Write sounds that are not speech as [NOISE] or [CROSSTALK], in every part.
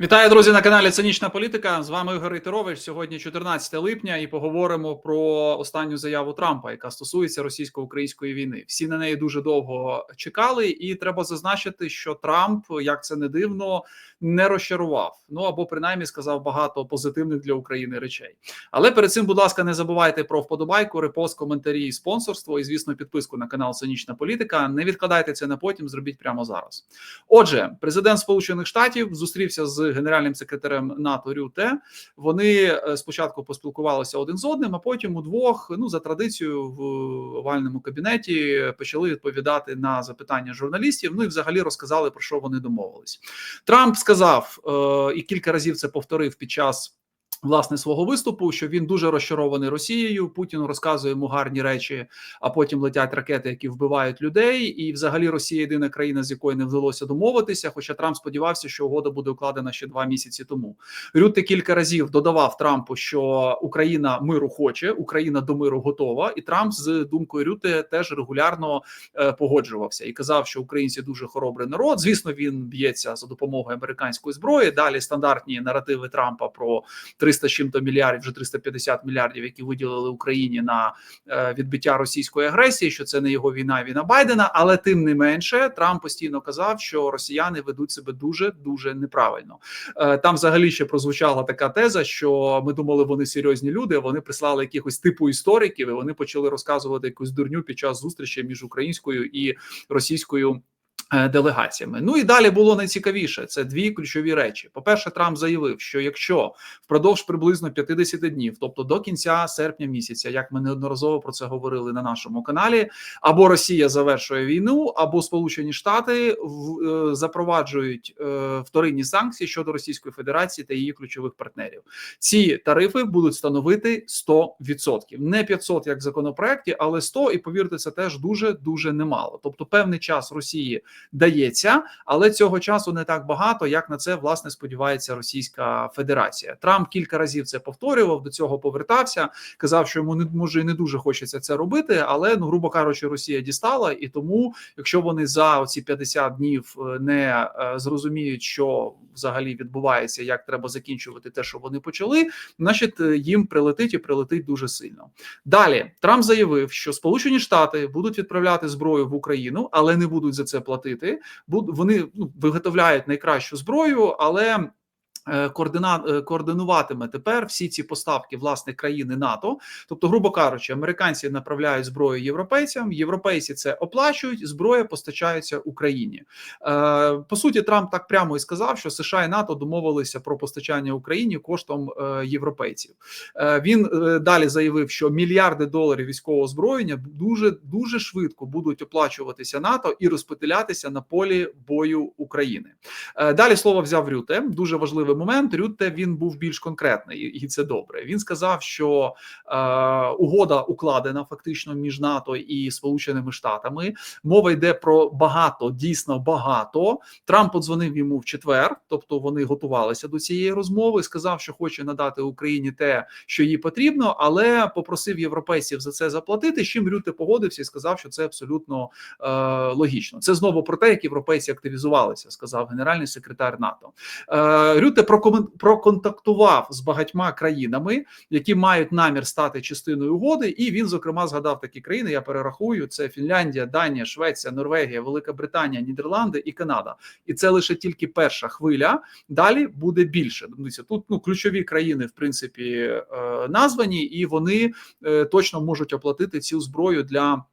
Вітаю, друзі, на каналі Цинічна Політика. З вами Ігор Рейтерович. Сьогодні 14 липня, і поговоримо про останню заяву Трампа, яка стосується російсько-української війни. Всі на неї дуже довго чекали, і треба зазначити, що Трамп, як це не дивно, не розчарував. Ну або принаймні сказав багато позитивних для України речей. Але перед цим, будь ласка, не забувайте про вподобайку, репост, коментарі, спонсорство і, звісно, підписку на канал Цинічна Політика. Не відкладайте це на потім, зробіть прямо зараз. Отже, президент Сполучених Штатів зустрівся з генеральним секретарем НАТО Рюте. Вони е, спочатку поспілкувалися один з одним, а потім удвох, ну за традицією, в овальному кабінеті почали відповідати на запитання журналістів. Ну і взагалі розказали про що вони домовились. Трамп сказав е, і кілька разів це повторив під час. Власне, свого виступу, що він дуже розчарований Росією. Путін розказує йому гарні речі, а потім летять ракети, які вбивають людей. І, взагалі, Росія єдина країна, з якою не вдалося домовитися. Хоча Трамп сподівався, що угода буде укладена ще два місяці тому. Рюте кілька разів додавав Трампу, що Україна миру хоче, Україна до миру готова, і Трамп з думкою Рюте теж регулярно е, погоджувався і казав, що українці дуже хоробрий народ. Звісно, він б'ється за допомогою американської зброї. Далі стандартні наративи Трампа про 300 з чим-то мільярдів, вже 350 мільярдів, які виділили Україні на е, відбиття російської агресії. Що це не його війна, війна Байдена. Але тим не менше, Трамп постійно казав, що росіяни ведуть себе дуже дуже неправильно. Е, Там взагалі ще прозвучала така теза, що ми думали, вони серйозні люди. Вони прислали якихось типу істориків, і вони почали розказувати якусь дурню під час зустрічі між українською і російською. Е, делегаціями. Ну і далі було найцікавіше. Це дві ключові речі. По перше, Трамп заявив, що якщо впродовж приблизно 50 днів, тобто до кінця серпня місяця, як ми неодноразово про це говорили на нашому каналі, або Росія завершує війну, або Сполучені Штати в, е, запроваджують е, вторинні санкції щодо Російської Федерації та її ключових партнерів. Ці тарифи будуть становити 100%. не 500, як в законопроекті, але 100, і повірте, це теж дуже дуже немало. Тобто, певний час Росії дається, але цього часу не так багато, як на це власне сподівається Російська Федерація. Трамп кілька разів це повторював, до цього повертався. Казав, що йому не може і не дуже хочеться це робити, але ну, грубо кажучи, Росія дістала, і тому, якщо вони за ці 50 днів е, не е, зрозуміють, що взагалі відбувається, як треба закінчувати те, що вони почали, значить е, їм прилетить і прилетить дуже сильно. Далі Трамп заявив, що Сполучені Штати будуть відправляти зброю в Україну, але не будуть за це платити. Вони ну, виготовляють найкращу зброю, але координуватиме тепер всі ці поставки власне країни НАТО. Тобто, грубо кажучи, американці направляють зброю європейцям, європейці це оплачують, зброя постачається Україні. Е, по суті, Трамп так прямо і сказав, що США і НАТО домовилися про постачання Україні коштом європейців. Він далі заявив, що мільярди доларів військового озброєння дуже дуже швидко будуть оплачуватися НАТО і розподілятися на полі бою України. Далі слово взяв Рюте. Дуже важливе момент. Рютте він був більш конкретний, і це добре. Він сказав, що е, угода укладена фактично між НАТО і Сполученими Штатами. Мова йде про багато, дійсно багато. Трамп подзвонив йому в четвер, тобто вони готувалися до цієї розмови. Сказав, що хоче надати Україні те, що їй потрібно, але попросив європейців за це заплатити. з Чим Рюте погодився і сказав, що це абсолютно е, логічно. Це знову про те, як європейці активізувалися, сказав генеральний секретар НАТО. Е, Рюте проконтактував з багатьма країнами, які мають намір стати частиною угоди, і він зокрема згадав такі країни. Я перерахую: це Фінляндія, Данія, Швеція, Норвегія, Велика Британія, Нідерланди і Канада. І це лише тільки перша хвиля. Далі буде більше. Дивіться, тут ну ключові країни, в принципі, е, названі, і вони е, точно можуть оплатити цю зброю для.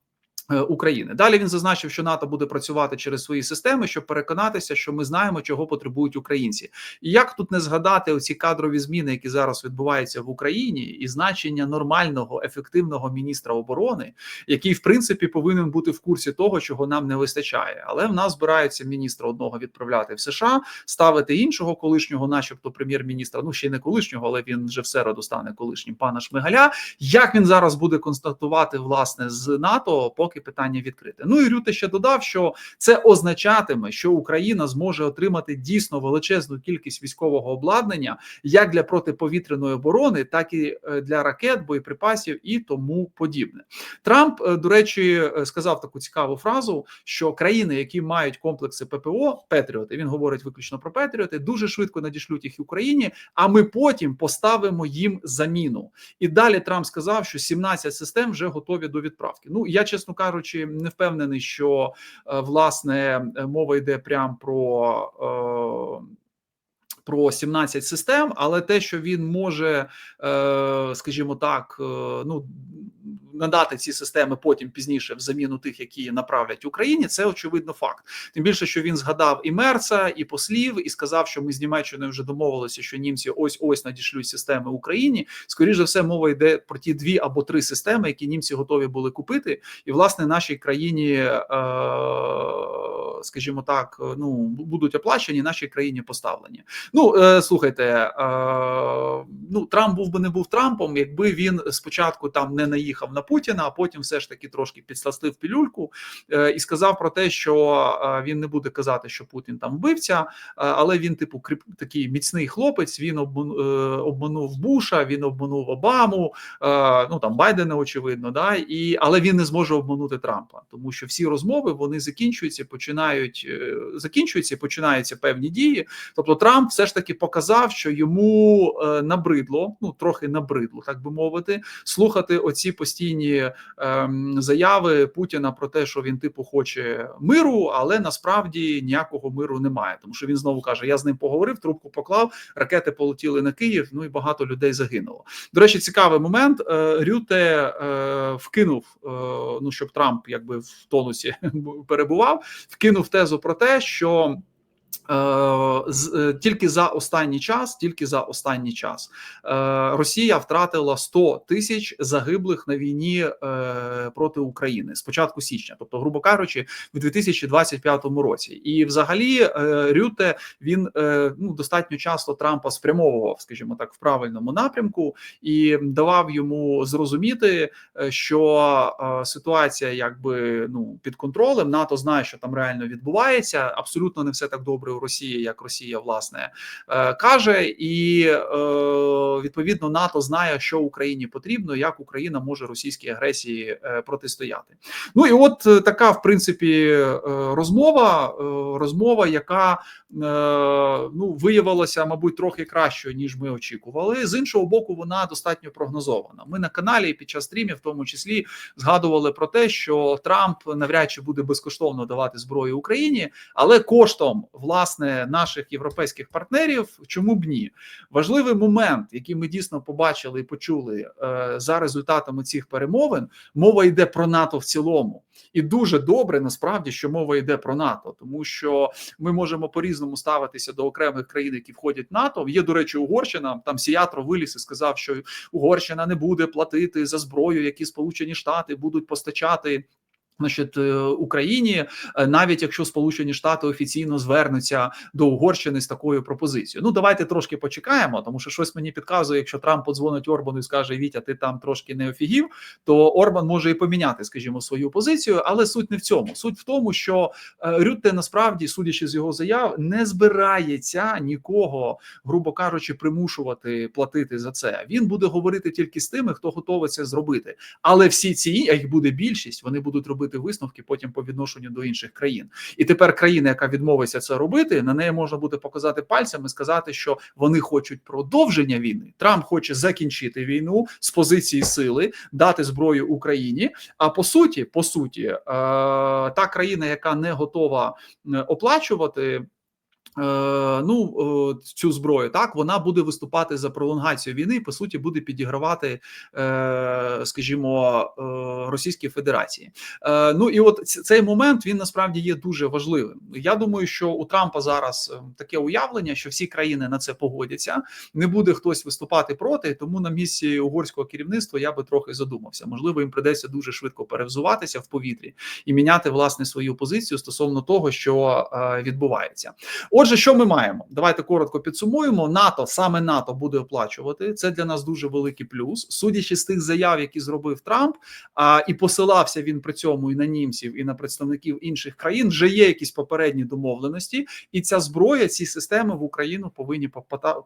Е, України далі він зазначив, що НАТО буде працювати через свої системи, щоб переконатися, що ми знаємо, чого потребують українці, і як тут не згадати оці кадрові зміни, які зараз відбуваються в Україні, і значення нормального ефективного міністра оборони, який в принципі повинен бути в курсі того, чого нам не вистачає. Але в нас збираються міністра одного відправляти в США, ставити іншого колишнього, начебто, прем'єр-міністра. Ну ще не колишнього, але він вже в середу стане колишнім пана Шмигаля. Як він зараз буде констатувати власне з НАТО, поки поки питання відкрите. Ну і Рюте ще додав, що це означатиме, що Україна зможе отримати дійсно величезну кількість військового обладнання як для протиповітряної оборони, так і е, для ракет, боєприпасів і тому подібне. Трамп, е, до речі, е, сказав таку цікаву фразу, що країни, які мають комплекси ППО, Петріоти, він говорить виключно про Петріоти, дуже швидко надішлють їх Україні. А ми потім поставимо їм заміну. І далі Трамп сказав, що 17 систем вже готові до відправки. Ну я чесно кажучи, не впевнений, що е, власне мова йде прямо про. Е, про 17 систем, але те, що він може, е, скажімо так, ну надати ці системи потім пізніше в заміну тих, які направлять Україні, це очевидно факт. Тим більше, що він згадав і Мерца, і послів, і сказав, що ми з Німеччиною вже домовилися, що німці ось ось надішлють системи Україні. Скоріше за все, мова йде про ті дві або три системи, які німці готові були купити, і власне нашій країні, е, скажімо так, ну будуть оплачені нашій країні поставлені. Ну е, слухайте, е, ну Трамп був би не був Трампом, якби він спочатку там не наїхав на Путіна, а потім все ж таки трошки підсластив пілюльку е, і сказав про те, що е, він не буде казати, що Путін там вбивця, е, але він, типу, кріп такий міцний хлопець. Він обманув Буша, він обманув Обаму, ну там Байдена, очевидно, да і але він не зможе обманути Трампа, тому що всі розмови вони закінчуються, починають закінчуються, починаються певні дії. Тобто, Трамп все ж таки показав, що йому набридло, ну трохи набридло, так би мовити, слухати оці постійні ем, заяви Путіна про те, що він типу хоче миру, але насправді ніякого миру немає. Тому що він знову каже: Я з ним поговорив, трубку поклав, ракети полетіли на Київ. Ну і багато людей загинуло. До речі, цікавий момент. Е, Рюте е, вкинув, е, ну щоб Трамп якби в тонусі [LAUGHS] перебував, вкинув тезу про те, що. Е, е, тільки за останній час, тільки за останній час е, Росія втратила 100 тисяч загиблих на війні проти України з початку січня, тобто, грубо кажучи, в 2025 році. І, взагалі, Рюте він ну достатньо часто Трампа спрямовував, скажімо так, в правильному напрямку і давав йому зрозуміти, що ситуація якби ну під контролем. НАТО знає, що там реально відбувається. Абсолютно не все так добре Росії, як Росія власне е, каже, і е, відповідно НАТО знає, що Україні потрібно, як Україна може російській агресії е, протистояти. Ну і от така, в принципі, розмова, розмова, яка ну виявилася, мабуть, трохи кращою ніж ми очікували. З іншого боку, вона достатньо прогнозована. Ми на каналі під час стрімів, в тому числі, згадували про те, що Трамп навряд чи буде безкоштовно давати зброю Україні, але коштом власне наших європейських партнерів, чому б ні? Важливий момент, який ми дійсно побачили і почули е, за результатами цих перемовин, мова йде про НАТО в цілому, і дуже добре насправді, що мова йде про НАТО, тому що ми можемо по різному ставитися до окремих країн, які входять в НАТО. Є до речі, Угорщина там Сіятро виліз і сказав, що Угорщина не буде платити за зброю, які Сполучені Штати будуть постачати Значить, е, Україні, е, навіть якщо Сполучені Штати офіційно звернуться до Угорщини з такою пропозицією. Ну давайте трошки почекаємо, тому що щось мені підказує, якщо Трамп подзвонить Орбану і скаже: Вітя, ти там трошки не офігів, то Орбан може і поміняти, скажімо, свою позицію. Але суть не в цьому. Суть в тому, що е, Рютте насправді, судячи з його заяв, не збирається нікого, грубо кажучи, примушувати платити за це. Він буде говорити тільки з тими, хто готовий це зробити. Але всі ці а їх буде більшість, вони будуть робити робити висновки потім по відношенню до інших країн. І тепер країна, яка відмовиться це робити, на неї можна буде показати пальцем і сказати, що вони хочуть продовження війни. Трамп хоче закінчити війну з позиції сили, дати зброю Україні. А по суті, по суті, е, та країна, яка не готова оплачувати. Е, ну цю зброю так вона буде виступати за пролонгацію війни, по суті, буде підігравати, е, скажімо, е, Російській Федерації. Ну і от цей момент він насправді є дуже важливим. Я думаю, що у Трампа зараз таке уявлення, що всі країни на це погодяться. Не буде хтось виступати проти, тому на місці угорського керівництва я би трохи задумався. Можливо, їм придеться дуже швидко перевзуватися в повітрі і міняти власне свою позицію стосовно того, що відбувається. Отже. Отже, що ми маємо? Давайте коротко підсумуємо. НАТО саме НАТО буде оплачувати. Це для нас дуже великий плюс. Судячи з тих заяв, які зробив Трамп, а і посилався він при цьому і на німців, і на представників інших країн. Вже є якісь попередні домовленості, і ця зброя, ці системи в Україну повинні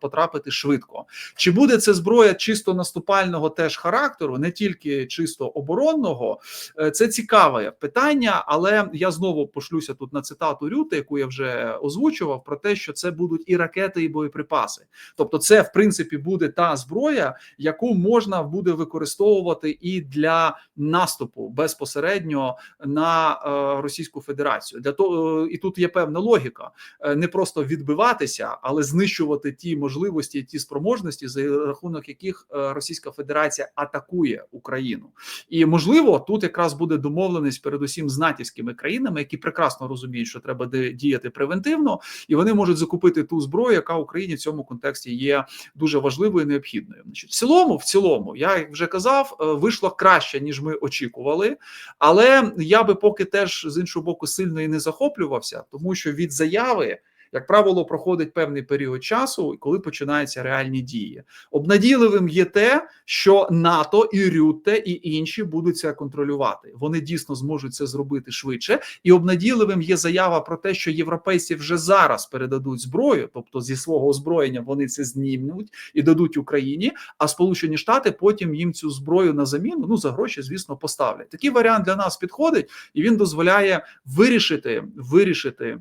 потрапити швидко. Чи буде це зброя чисто наступального теж характеру, не тільки чисто оборонного? Е, Це цікаве питання, але я знову пошлюся тут на цитату Рюти, яку я вже озвучував, про те, що це будуть і ракети, і боєприпаси. Тобто, це в принципі буде та зброя, яку можна буде використовувати і для наступу безпосередньо на е, Російську Федерацію. Для того і тут є певна логіка: Е, не просто відбиватися, але знищувати ті можливості, ті спроможності, за рахунок яких е, Російська Федерація атакує Україну. І можливо, тут якраз буде домовленість передусім з натівськими країнами, які прекрасно розуміють, що треба діяти превентивно, і вони можуть закупити ту зброю, яка Україні в цьому контексті є дуже важливою і необхідною. Значить, в цілому, в цілому, я вже казав, е, вийшло краще ніж ми очікували. Але я би поки теж з іншого боку сильно і не захоплювався, тому що від заяви. Як правило, проходить певний період часу, коли починаються реальні дії. Обнадійливим є те, що НАТО і Рютте і інші будуть це контролювати. Вони дійсно зможуть це зробити швидше. І обнадійливим є заява про те, що європейці вже зараз передадуть зброю, тобто зі свого озброєння вони це знімуть і дадуть Україні. А Сполучені Штати потім їм цю зброю на заміну ну за гроші, звісно, поставлять. Такий варіант для нас підходить, і він дозволяє вирішити вирішити.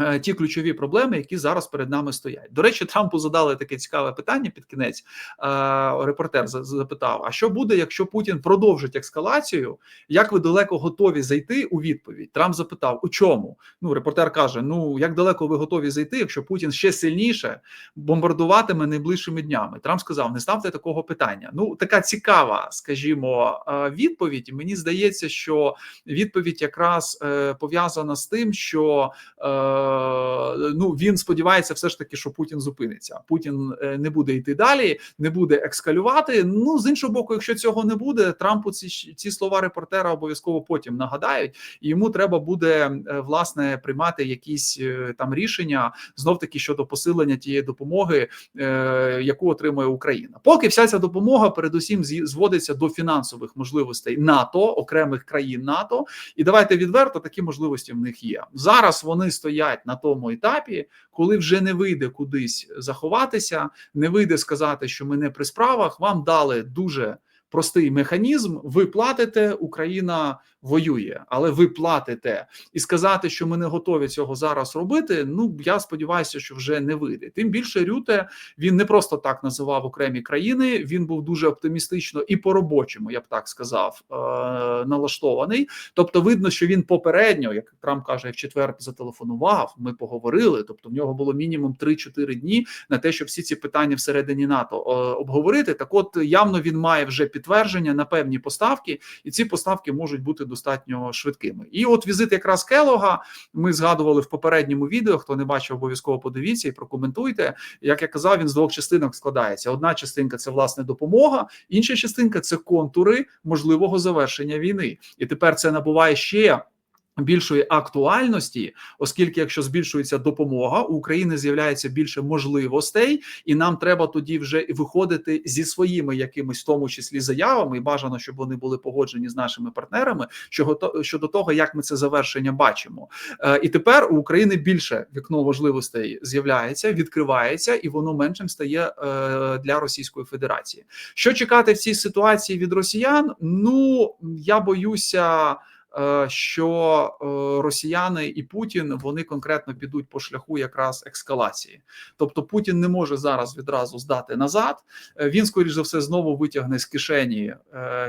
Е, Ті ключові проблеми, які зараз перед нами стоять. До речі, Трампу задали таке цікаве питання під кінець. Е, Репортер запитав: а що буде, якщо Путін продовжить ескалацію? Як ви далеко готові зайти у відповідь? Трамп запитав: у чому? Ну, репортер каже: Ну як далеко ви готові зайти, якщо Путін ще сильніше бомбардуватиме найближчими днями? Трамп сказав: не ставте такого питання. Ну, така цікава, скажімо, е, відповідь. Мені здається, що відповідь якраз пов'язана з тим, що ну він сподівається, все ж таки, що Путін зупиниться. Путін е, не буде йти далі, не буде екскалювати. Ну з іншого боку, якщо цього не буде, Трампу ці ці слова репортера обов'язково потім нагадають, і йому треба буде е, власне приймати якісь е, там рішення знов таки щодо посилення тієї допомоги, е, яку отримує Україна. Поки вся ця допомога передусім зводиться до фінансових можливостей НАТО, окремих країн НАТО, і давайте відверто такі можливості в них є. Зараз вони стоять на тому етапі, коли вже не вийде кудись заховатися, не вийде сказати, що ми не при справах. Вам дали дуже простий механізм. Ви платите, Україна воює, але ви платите і сказати, що ми не готові цього зараз робити. Ну я сподіваюся, що вже не вийде. Тим більше Рюте він не просто так називав окремі країни. Він був дуже оптимістично і по робочому, я б так сказав, е- налаштований. Тобто, видно, що він попередньо, як Трамп каже, в четвер зателефонував. Ми поговорили. Тобто, в нього було мінімум 3-4 дні на те, щоб всі ці питання всередині НАТО е, обговорити. Так, от явно він має вже підтвердження на певні поставки, і ці поставки можуть бути достатньо швидкими. І от візит якраз Келога ми згадували в попередньому відео. Хто не бачив, обов'язково подивіться і прокоментуйте. Як я казав, він з двох частинок складається. Одна частинка це власне допомога, інша частинка це контури можливого завершення війни. І тепер це набуває ще. Більшої актуальності, оскільки якщо збільшується допомога, у України з'являється більше можливостей, і нам треба тоді вже виходити зі своїми якимись, в тому числі заявами, і бажано, щоб вони були погоджені з нашими партнерами. Щодо того, як ми це завершення бачимо, Е, і тепер у України більше вікно можливостей з'являється, відкривається, і воно меншим стає е, для Російської Федерації. Що чекати в цій ситуації від росіян? Ну я боюся. Е, Що е, росіяни і Путін вони конкретно підуть по шляху якраз ескалації, тобто Путін не може зараз відразу здати назад. Е, Він, скоріш за все, знову витягне з кишені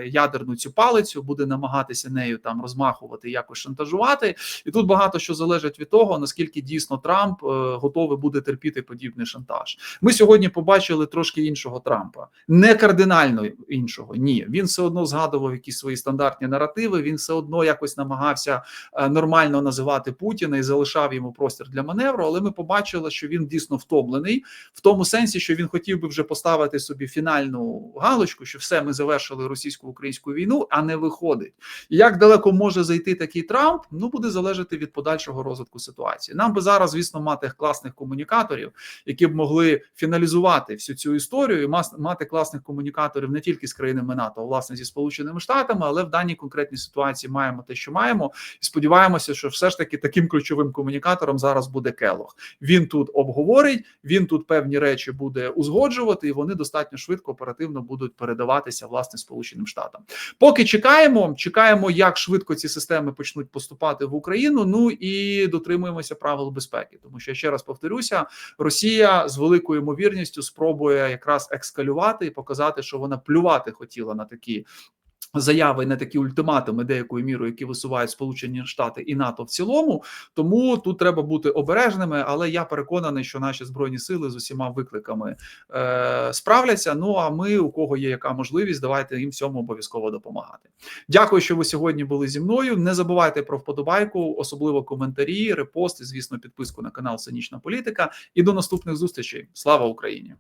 ядерну цю палицю, буде намагатися нею там розмахувати, якось шантажувати. І тут багато що залежить від того, наскільки дійсно Трамп готовий буде терпіти подібний шантаж. Ми сьогодні побачили трошки іншого Трампа, не кардинально іншого. Ні, він все одно згадував якісь свої стандартні наративи. Він все одно, як якось намагався е, нормально називати Путіна і залишав йому простір для маневру. Але ми побачили, що він дійсно втомлений в тому сенсі, що він хотів би вже поставити собі фінальну галочку, що все ми завершили російсько-українську війну, а не виходить. Як далеко може зайти такий Трамп? Ну буде залежати від подальшого розвитку ситуації. Нам би зараз, звісно, мати класних комунікаторів, які б могли фіналізувати всю цю історію, і мати класних комунікаторів не тільки з країнами НАТО, а власне зі сполученими штатами, але в даній конкретній ситуації маємо те, що маємо, і сподіваємося, що все ж таки таким ключовим комунікатором зараз буде Келох. Він тут обговорить, він тут певні речі буде узгоджувати, і вони достатньо швидко оперативно будуть передаватися власне Сполученим Штатам. Поки чекаємо, чекаємо, як швидко ці системи почнуть поступати в Україну. Ну і дотримуємося правил безпеки, тому що ще раз повторюся, Росія з великою ймовірністю спробує якраз екскалювати і показати, що вона плювати хотіла на такі. Заяви на такі ультиматуми, деякою мірою, які висувають Сполучені Штати і НАТО в цілому, тому тут треба бути обережними. Але я переконаний, що наші збройні сили з усіма викликами е, справляться. Ну а ми, у кого є яка можливість, давайте їм в цьому обов'язково допомагати. Дякую, що ви сьогодні були зі мною. Не забувайте про вподобайку, особливо коментарі, репости, звісно, підписку на канал Цинічна Політика. І до наступних зустрічей. Слава Україні!